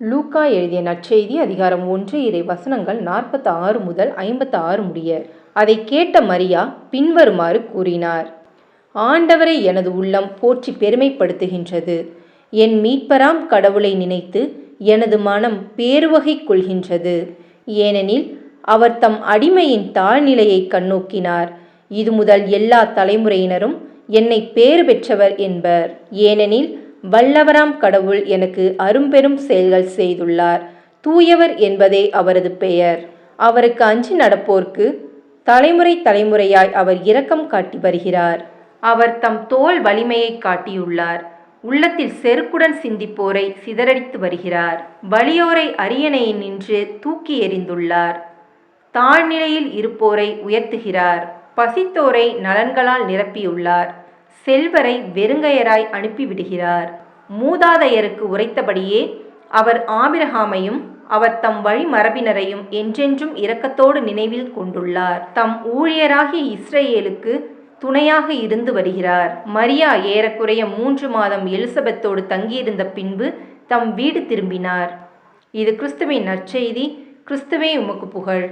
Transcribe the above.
லூக்கா எழுதிய நற்செய்தி அதிகாரம் ஒன்று இறை வசனங்கள் நாற்பத்தி ஆறு முதல் ஐம்பத்தி ஆறு முடிய அதை கேட்ட மரியா பின்வருமாறு கூறினார் ஆண்டவரை எனது உள்ளம் போற்றி பெருமைப்படுத்துகின்றது. என் மீட்பராம் கடவுளை நினைத்து எனது மனம் பேருவகை கொள்கின்றது. ஏனெனில் அவர் தம் அடிமையின் தாழ்நிலையை கண்ணோக்கினார். இது முதல் எல்லா தலைமுறையினரும் என்னை பேறு பெற்றவர் என்பர். ஏனெனில் வல்லவராம் கடவுள் எனக்கு அரும்பெரும் செயல்கள் செய்துள்ளார். தூயவர் என்பதே அவரது பெயர். அவருக்கு அஞ்சு நடப்போர்க்கு தலைமுறை தலைமுறையாய் அவர் இரக்கம் காட்டி வருகிறார். அவர் தம் தோல் வலிமையை காட்டியுள்ளார். உள்ளத்தில் செருக்குடன் சிந்திப்போரை சிதறடித்து வருகிறார். வலியோரை அரியணையில் நின்று தூக்கி எறிந்துள்ளார். தாழ்நிலையில் இருப்போரை உயர்த்துகிறார். பசித்தோரை நலன்களால் நிரப்பியுள்ளார். செல்வரை வெறுங்கையராய் அனுப்பிவிடுகிறார். மூதாதையருக்கு உரைத்தபடியே அவர் ஆபிரகாமையும் அவர் தம் வழி மரபினரையும் என்றென்றும் இரக்கத்தோடு நினைவில் கொண்டுள்ளார். தம் ஊழியராகிய இஸ்ரேலுக்கு துணையாக இருந்து வருகிறார். மரியா ஏறக்குறைய மூன்று மாதம் எலிசபெத்தோடு தங்கியிருந்த பின்பு தம் வீடு திரும்பினார். இது கிறிஸ்துவின் நற்செய்தி. கிறிஸ்துவே உமக்கு புகழ்.